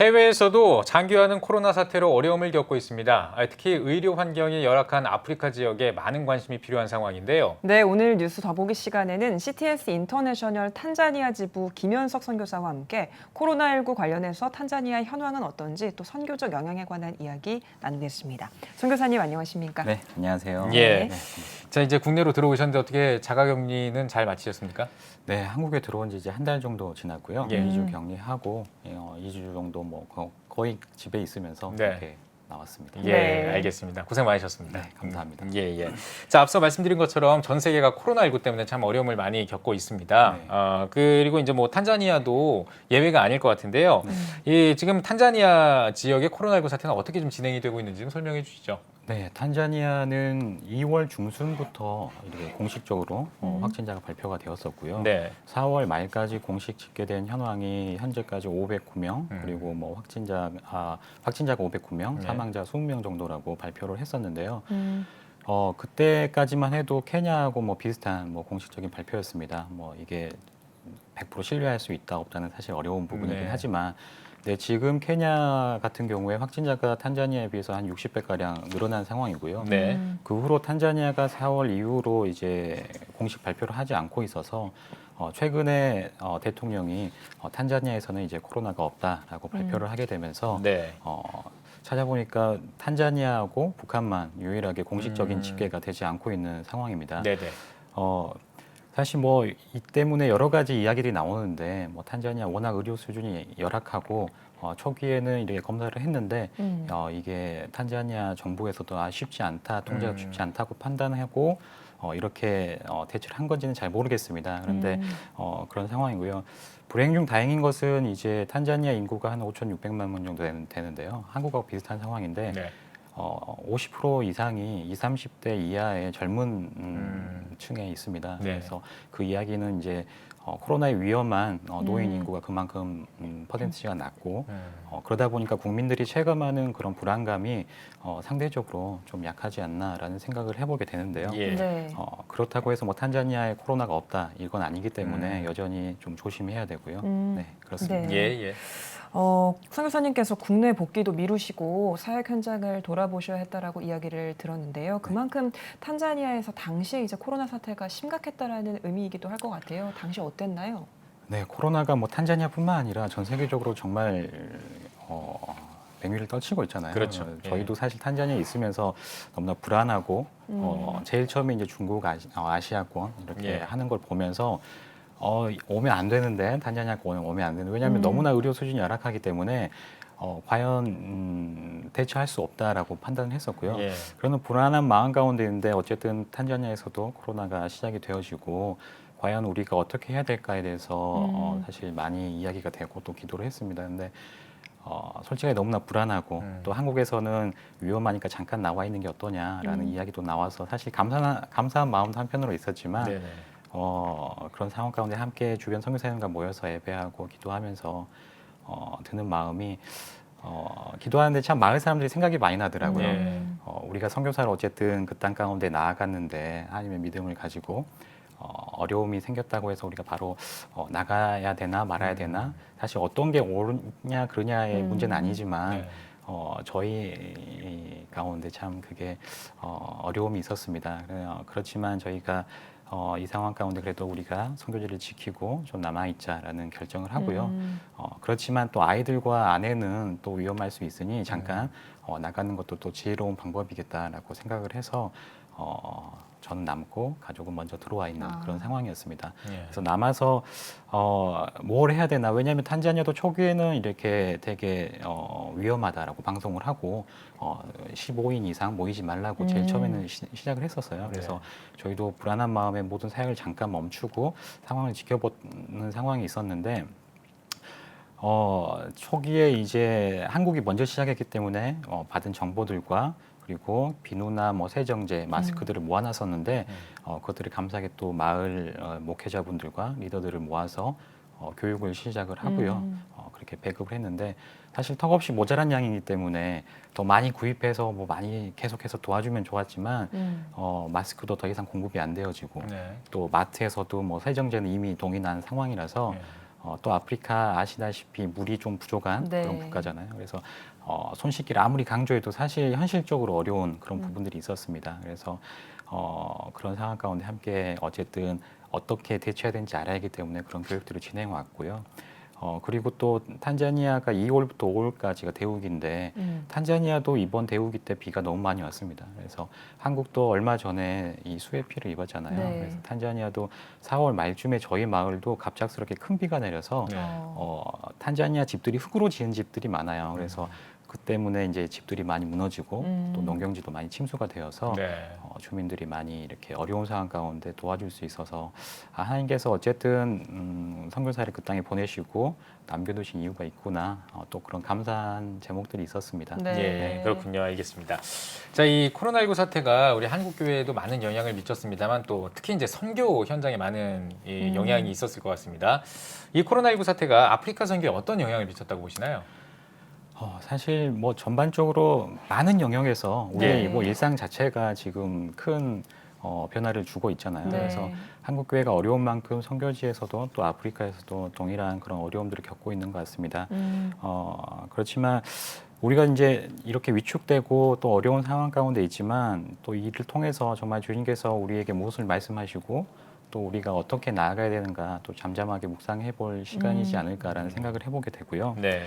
해외에서도 장기화는 코로나 사태로 어려움을 겪고 있습니다. 아, 특히 의료 환경이 열악한 아프리카 지역에 많은 관심이 필요한 상황인데요. 네, 오늘 뉴스 더보기 시간에는 CTS 인터내셔널 탄자니아 지부 김현석 선교사와 함께 코로나19 관련해서 탄자니아 현황은 어떤지 또 선교적 영향에 관한 이야기 나누겠습니다. 선교사님 안녕하십니까? 네, 안녕하세요. 예. 네, 자 이제 국내로 들어오셨는데 어떻게 자가격리는 잘 마치셨습니까? 네, 한국에 들어온 지 이제 한 달 정도 지났고요. 예. 2주 격리하고 예, 어, 2주 정도 뭐 거- 거의 집에 있으면서 네. 이렇게 나왔습니다. 예, 네. 알겠습니다. 고생 많으셨습니다. 네, 감사합니다. 예, 예. 자, 앞서 말씀드린 것처럼 전 세계가 코로나19 때문에 참 어려움을 많이 겪고 있습니다. 네. 어, 그리고 이제 뭐 탄자니아도 예외가 아닐 것 같은데요. 네. 이 지금 탄자니아 지역의 코로나19 사태는 어떻게 좀 진행이 되고 있는지 좀 설명해 주시죠. 네, 탄자니아는 2월 중순부터 이렇게 공식적으로 어, 음. 확진자가 발표가 되었었고요. 네. 4월 말까지 공식 집계된 현황이 현재까지 509명 음. 그리고 뭐 확진자 아, 확진자가 509명, 네. 사망자 20명 정도라고 발표를 했었는데요. 음, 어 그때까지만 해도 케냐하고 뭐 비슷한 뭐 공식적인 발표였습니다. 뭐 이게 100% 신뢰할 수 있다 없다는 사실 어려운 부분이긴 네. 하지만 네, 지금 케냐 같은 경우에 확진자가 탄자니아에 비해서 한 60배 가량 늘어난 상황이고요. 네. 음, 그 후로 탄자니아가 4월 이후로 이제 공식 발표를 하지 않고 있어서 어, 최근에 어, 대통령이 어, 탄자니아에서는 이제 코로나가 없다라고 발표를 하게 되면서 네. 어, 찾아보니까 탄자니아하고 북한만 유일하게 공식적인 음. 집계가 되지 않고 있는 상황입니다. 네, 네. 어, 사실 뭐 이 때문에 여러 가지 이야기들이 나오는데 뭐 탄자니아 워낙 의료 수준이 열악하고 어, 초기에는 이렇게 검사를 했는데 음. 어, 이게 탄자니아 정부에서도 아, 쉽지 않다, 통제가 음. 쉽지 않다고 판단하고 어, 이렇게 어, 대처를 한 건지는 잘 모르겠습니다. 그런데 음. 어, 그런 상황이고요. 불행 중 다행인 것은 이제 탄자니아 인구가 한 5,600만 명 정도 되는, 되는데요. 한국하고 비슷한 상황인데 네. 어, 50% 이상이 20, 30대 이하의 젊은 음, 음. 층에 있습니다. 네. 그래서 그 이야기는 이제 어, 코로나에 위험한 어, 노인 음. 인구가 그만큼 음, 퍼센트가 낮고 음. 어, 그러다 보니까 국민들이 체감하는 그런 불안감이 어, 상대적으로 좀 약하지 않나라는 생각을 해보게 되는데요. 예. 네. 어, 그렇다고 해서 뭐 탄자니아에 코로나가 없다 이건 아니기 때문에 음. 여전히 좀 조심해야 되고요. 음. 네 그렇습니다. 네. 예, 예. 어, 선교사님께서 국내 복귀도 미루시고 사역 현장을 돌아보셔야 했다라고 이야기를 들었는데요. 그만큼 탄자니아에서 당시에 이제 코로나 사태가 심각했다라는 의미이기도 할 것 같아요. 당시 어 땠나요? 네, 코로나가 뭐 탄자니아뿐만 아니라 전 세계적으로 정말 어, 맹위를 떨치고 있잖아요. 그렇죠. 어, 예. 저희도 사실 탄자니아에 있으면서 너무나 불안하고 어, 음. 제일 처음에 이제 중국 아시, 어, 아시아권 이렇게 예. 하는 걸 보면서 어, 오면 안 되는데 탄자니아가 오면 오면 안 되는데 왜냐하면 음. 너무나 의료 수준이 열악하기 때문에 어, 과연 음, 대처할 수 없다라고 판단을 했었고요. 예. 그런 불안한 마음 가운데인데 어쨌든 탄자니아에서도 코로나가 시작이 되어지고 과연 우리가 어떻게 해야 될까에 대해서 어, 음. 사실 많이 이야기가 되고 또 기도를 했습니다. 근데 어, 솔직히 너무나 불안하고 음. 또 한국에서는 위험하니까 잠깐 나와 있는 게 어떠냐라는 음. 이야기도 나와서 사실 감사한, 감사한 마음도 한편으로 있었지만 네, 네. 어, 그런 상황 가운데 함께 주변 선교사님과 모여서 예배하고 기도하면서 어, 드는 마음이 어, 기도하는데 참 마을 사람들이 생각이 많이 나더라고요. 네. 어, 우리가 선교사를 어쨌든 그 땅 가운데 나아갔는데 하나님의 믿음을 가지고 어, 어려움이 생겼다고 해서 우리가 바로 어, 나가야 되나 말아야 되나 사실 어떤 게 옳으냐 그러냐의 음. 문제는 아니지만 네. 어, 저희 가운데 참 그게 어, 어려움이 있었습니다. 어, 그렇지만 저희가 어, 이 상황 가운데 그래도 우리가 선교지를 지키고 좀 남아있자라는 결정을 하고요. 음. 어, 그렇지만 또 아이들과 아내는 또 위험할 수 있으니 잠깐 음. 어, 나가는 것도 또 지혜로운 방법이겠다라고 생각을 해서 어, 저는 남고 가족은 먼저 들어와 있는 아. 그런 상황이었습니다. 예. 그래서 남아서 어, 뭘 해야 되나 왜냐하면 탄자니아도 초기에는 이렇게 되게 어, 위험하다라고 방송을 하고 어, 15인 이상 모이지 말라고 제일 음. 처음에는 시, 작을 했었어요. 그래서 저희도 불안한 마음에 모든 사역을 잠깐 멈추고 상황을 지켜보는 상황이 있었는데 어, 초기에 이제 한국이 먼저 시작했기 때문에 어, 받은 정보들과 그리고 비누나 뭐 세정제, 마스크들을 모아놨었는데 음. 어, 그것들을 감사하게 또 마을 어, 목회자분들과 리더들을 모아서 어, 교육을 시작을 하고요. 음. 어, 그렇게 배급을 했는데 사실 턱없이 모자란 양이기 때문에 더 많이 구입해서 뭐 많이 계속해서 도와주면 좋았지만 음. 어, 마스크도 더 이상 공급이 안 되어지고 네. 또 마트에서도 뭐 세정제는 이미 동이 난 상황이라서 예. 어, 또 아프리카 아시다시피 물이 좀 부족한 네. 그런 국가잖아요. 그래서 어, 손 씻기를 아무리 강조해도 사실 현실적으로 어려운 그런 음. 부분들이 있었습니다. 그래서 어, 그런 상황 가운데 함께 어쨌든 어떻게 대처해야 되는지 알아야 하기 때문에 그런 교육들을 진행해 왔고요. 어, 그리고 또 탄자니아가 2월부터 5월까지가 대우기인데 음. 탄자니아도 이번 대우기 때 비가 너무 많이 왔습니다. 그래서 한국도 얼마 전에 이 수해 피해를 입었잖아요. 네. 그래서 탄자니아도 4월 말쯤에 저희 마을도 갑작스럽게 큰 비가 내려서 네. 어. 어, 탄자니아 집들이 흙으로 지은 집들이 많아요. 그래서 그 때문에 이제 집들이 많이 무너지고 음. 또 농경지도 많이 침수가 되어서 네. 어, 주민들이 많이 이렇게 어려운 상황 가운데 도와줄 수 있어서 아, 하나님께서 어쨌든 음, 선교사를 그 땅에 보내시고 남겨두신 이유가 있구나 어, 또 그런 감사한 제목들이 있었습니다. 네. 예, 그렇군요. 알겠습니다. 자, 이 코로나19 사태가 우리 한국 교회에도 많은 영향을 미쳤습니다만 또 특히 이제 선교 현장에 많은 이 음. 영향이 있었을 것 같습니다. 이 코로나19 사태가 아프리카 선교에 어떤 영향을 미쳤다고 보시나요? 어, 사실 뭐 전반적으로 많은 영역에서 우리 네. 의뭐 일상 자체가 지금 큰 어, 변화를 주고 있잖아요. 네. 그래서 한국 교회가 어려운 만큼 선교지에서도 또 아프리카에서도 동일한 그런 어려움들을 겪고 있는 것 같습니다. 음. 어, 그렇지만 우리가 이제 이렇게 위축되고 또 어려운 상황 가운데 있지만 또 이를 통해서 정말 주님께서 우리에게 무엇을 말씀하시고 또 우리가 어떻게 나아가야 되는가 또 잠잠하게 묵상해 볼 시간이지 음. 않을까라는 생각을 해보게 되고요. 네.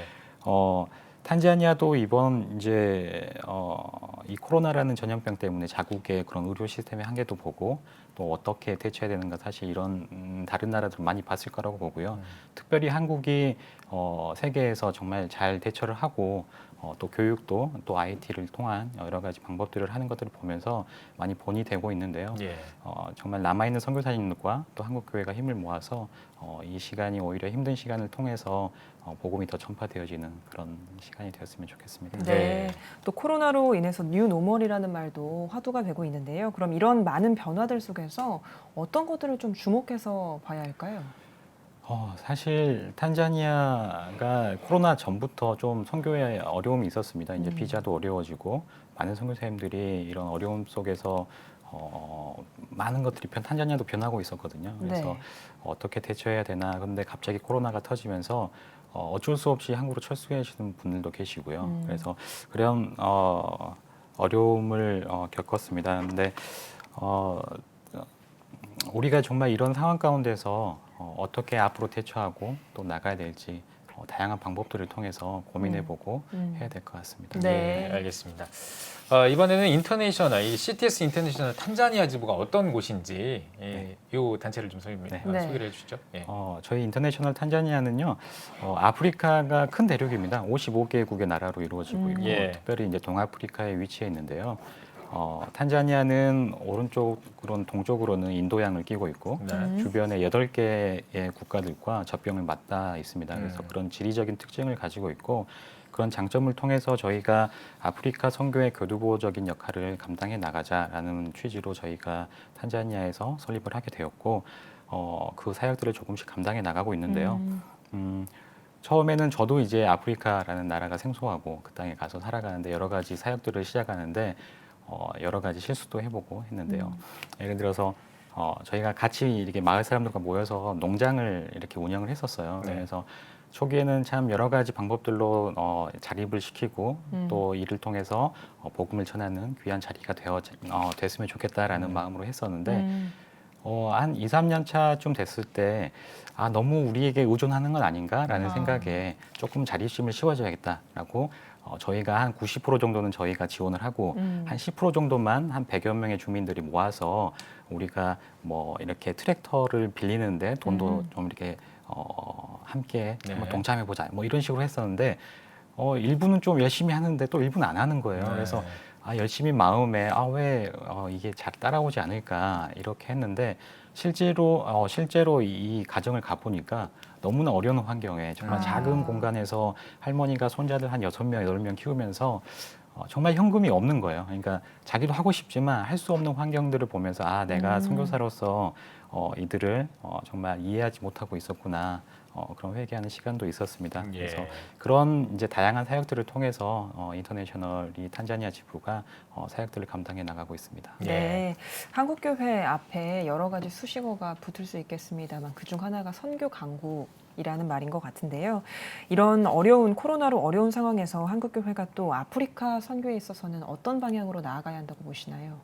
어, 탄자니아도 이번 이제 어, 이 코로나라는 전염병 때문에 자국의 그런 의료 시스템의 한계도 보고 또 어떻게 대처해야 되는가 사실 이런 음, 다른 나라들 많이 봤을 거라고 보고요. 음. 특별히 한국이 어, 세계에서 정말 잘 대처를 하고 어, 또 교육도 또 IT를 통한 여러 가지 방법들을 하는 것들을 보면서 많이 본이 되고 있는데요. 예. 어, 정말 남아 있는 선교사님들과 또 한국 교회가 힘을 모아서 어, 이 시간이 오히려 힘든 시간을 통해서 어, 복음이 더 전파되어지는 그런 시간이 되었으면 좋겠습니다. 네. 네. 또 코로나로 인해서 뉴 노멀이라는 말도 화두가 되고 있는데요. 그럼 이런 많은 변화들 속에 서 어떤 것들을 좀 주목해서 봐야 할까요? 어, 사실 탄자니아가 코로나 전부터 좀 선교에 어려움이 있었습니다. 이제 음. 비자도 어려워지고 많은 선교사님들이 이런 어려움 속에서 어, 많은 것들이 변, 탄자니아도 변하고 있었거든요. 그래서 네. 어떻게 대처해야 되나. 근데 갑자기 코로나가 터지면서 어, 어쩔 수 없이 한국으로 철수하시는 분들도 계시고요. 음. 그래서 그런 어, 어려움을 어, 겪었습니다. 근데 어, 우리가 정말 이런 상황 가운데서 어, 어떻게 앞으로 대처하고 또 나가야 될지 어, 다양한 방법들을 통해서 고민해보고 음. 해야 될 것 같습니다. 네. 네, 알겠습니다. 어, 이번에는 인터내셔널, 이 CTS 인터내셔널 탄자니아 지부가 어떤 곳인지 예, 이 단체를 좀 소개, 네. 어, 네. 소개를 해주시죠. 예. 어, 저희 인터내셔널 탄자니아는요, 어, 아프리카가 큰 대륙입니다. 55개국의 나라로 이루어지고 음. 있고, 예. 특별히 이제 동아프리카에 위치해 있는데요. 어, 탄자니아는 오른쪽으로는 동쪽으로는 인도양을 끼고 있고, 네. 음. 주변에 여덟 개의 국가들과 접경을 맞닿아 있습니다. 그래서 음. 그런 지리적인 특징을 가지고 있고 그런 장점을 통해서 저희가 아프리카 선교의 교두보적인 역할을 감당해 나가자라는 취지로 저희가 탄자니아에서 설립을 하게 되었고 어, 그 사역들을 조금씩 감당해 나가고 있는데요. 음. 음, 처음에는 저도 이제 아프리카라는 나라가 생소하고 그 땅에 가서 살아가는데 여러 가지 사역들을 시작하는데 어, 여러 가지 실수도 해보고 했는데요. 예를 들어서 어, 저희가 같이 이렇게 마을 사람들과 모여서 농장을 이렇게 운영을 했었어요. 네. 그래서 초기에는 참 여러 가지 방법들로 어, 자립을 시키고 음. 또 이를 통해서 어, 복음을 전하는 귀한 자리가 되어 어, 됐으면 좋겠다라는 음. 마음으로 했었는데 음. 어, 한 2, 3년 차쯤 됐을 때, 아, 너무 우리에게 의존하는 건 아닌가라는 아. 생각에 조금 자립심을 씌워줘야겠다라고 어, 저희가 한 90% 정도는 저희가 지원을 하고 음. 한 10% 정도만 한 100여 명의 주민들이 모아서 우리가 뭐 이렇게 트랙터를 빌리는데 돈도 음. 좀 이렇게 어, 함께 네. 한번 동참해 보자 뭐 이런 식으로 했었는데 어, 일부는 좀 열심히 하는데 또 일부는 안 하는 거예요. 네. 그래서 아, 열심히 마음에 아, 왜 어, 이게 잘 따라오지 않을까 이렇게 했는데 실제로 어, 실제로 이, 이 가정을 가보니까 너무나 어려운 환경에 정말 아. 작은 공간에서 할머니가 손자들 한 여섯 명 여덟 명 키우면서 어, 정말 현금이 없는 거예요. 그러니까 자기도 하고 싶지만 할 수 없는 환경들을 보면서 아 내가 음. 선교사로서 어, 이들을 어, 정말 이해하지 못하고 있었구나. 어, 그런 회개하는 시간도 있었습니다. 예. 그래서 그런 이제 다양한 사역들을 통해서 어, 인터내셔널이 탄자니아 지부가 어, 사역들을 감당해 나가고 있습니다. 예. 네, 한국교회 앞에 여러 가지 수식어가 붙을 수 있겠습니다만 그중 하나가 선교 강국 이라는 말인 것 같은데요. 이런 어려운 코로나로 어려운 상황에서 한국 교회가 또 아프리카 선교에 있어서는 어떤 방향으로 나아가야 한다고 보시나요?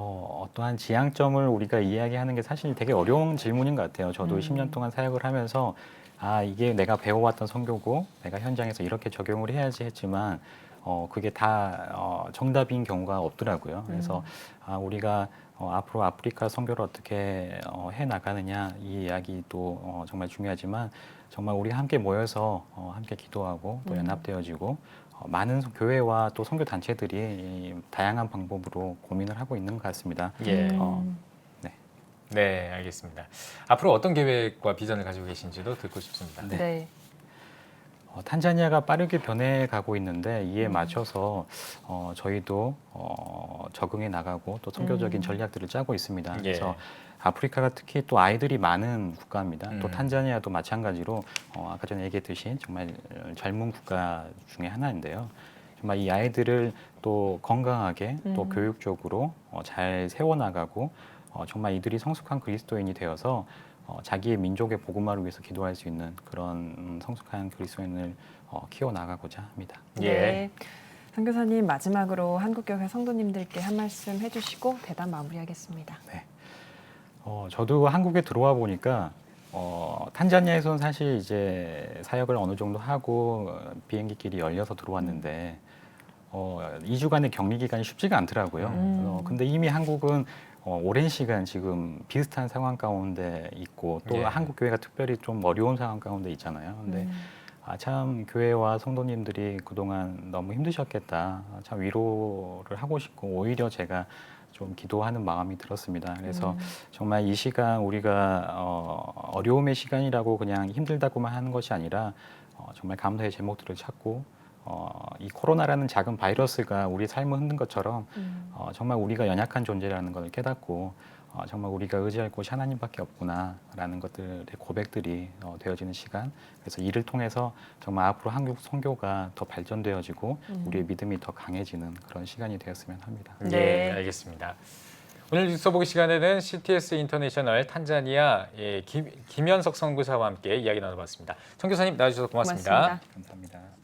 어, 어떠한 지향점을 우리가 이야기하는 게 사실 되게 어려운 질문인 것 같아요. 저도 음. 10년 동안 사역을 하면서 아 이게 내가 배워왔던 선교고 내가 현장에서 이렇게 적용을 해야지 했지만 어, 그게 다 어, 정답인 경우가 없더라고요. 그래서 아, 우리가 어, 앞으로 아프리카 선교를 어떻게 어, 해 나가느냐 이 이야기도 어, 정말 중요하지만 정말 우리 함께 모여서 어, 함께 기도하고 또 음. 연합되어지고 어, 많은 교회와 또 선교 단체들이 이 다양한 방법으로 고민을 하고 있는 것 같습니다. 예. 음. 어, 네, 알겠습니다. 앞으로 어떤 계획과 비전을 가지고 계신지도 듣고 싶습니다. 네. 네. 어, 탄자니아가 빠르게 변해가고 있는데 이에 음. 맞춰서 어, 저희도 어, 적응해 나가고 또 선교적인 음. 전략들을 짜고 있습니다. 예. 그래서 아프리카가 특히 또 아이들이 많은 국가입니다. 또 음. 탄자니아도 마찬가지로 어, 아까 전에 얘기했듯이 정말 젊은 국가 중에 하나인데요. 정말 이 아이들을 또 건강하게 또 음. 교육적으로 어, 잘 세워나가고 어, 정말 이들이 성숙한 그리스도인이 되어서 어, 자기의 민족의 복음화를 위해서 기도할 수 있는 그런 음, 성숙한 그리스도인을 어, 키워 나가고자 합니다. 예. 네. 선교사님 마지막으로 한국교회 성도님들께 한 말씀 해주시고 대담 마무리하겠습니다. 어, 저도 한국에 들어와 보니까 어, 탄자니아에서는 사실 이제 사역을 어느 정도 하고 어, 비행기 길이 열려서 들어왔는데 어, 2주간의 격리 기간이 쉽지가 않더라고요. 음. 어, 근데 이미 한국은 어, 오랜 시간 지금 비슷한 상황 가운데 있고 또 예. 한국 교회가 특별히 좀 어려운 상황 가운데 있잖아요. 근데 음. 아, 참 교회와 성도님들이 그동안 너무 힘드셨겠다. 아, 참 위로를 하고 싶고 오히려 제가 좀 기도하는 마음이 들었습니다. 그래서 음. 정말 이 시간 우리가 어, 어려움의 시간이라고 그냥 힘들다고만 하는 것이 아니라 어, 정말 감사의 제목들을 찾고 어, 이 코로나라는 작은 바이러스가 우리 삶을 흔든 것처럼 음. 어, 정말 우리가 연약한 존재라는 것을 깨닫고 어, 정말 우리가 의지할 곳이 하나님밖에 없구나라는 것들의 고백들이 어, 되어지는 시간. 그래서 이를 통해서 정말 앞으로 한국 선교가 더 발전되어지고 음. 우리의 믿음이 더 강해지는 그런 시간이 되었으면 합니다. 네. 예, 알겠습니다. 오늘 뉴스 보기 시간에는 CTS 인터내셔널 탄자니아 예, 김, 김현석 선교사와 함께 이야기 나눠봤습니다. 정 교사님 나와주셔서 고맙습니다. 고맙습니다. 감사합니다.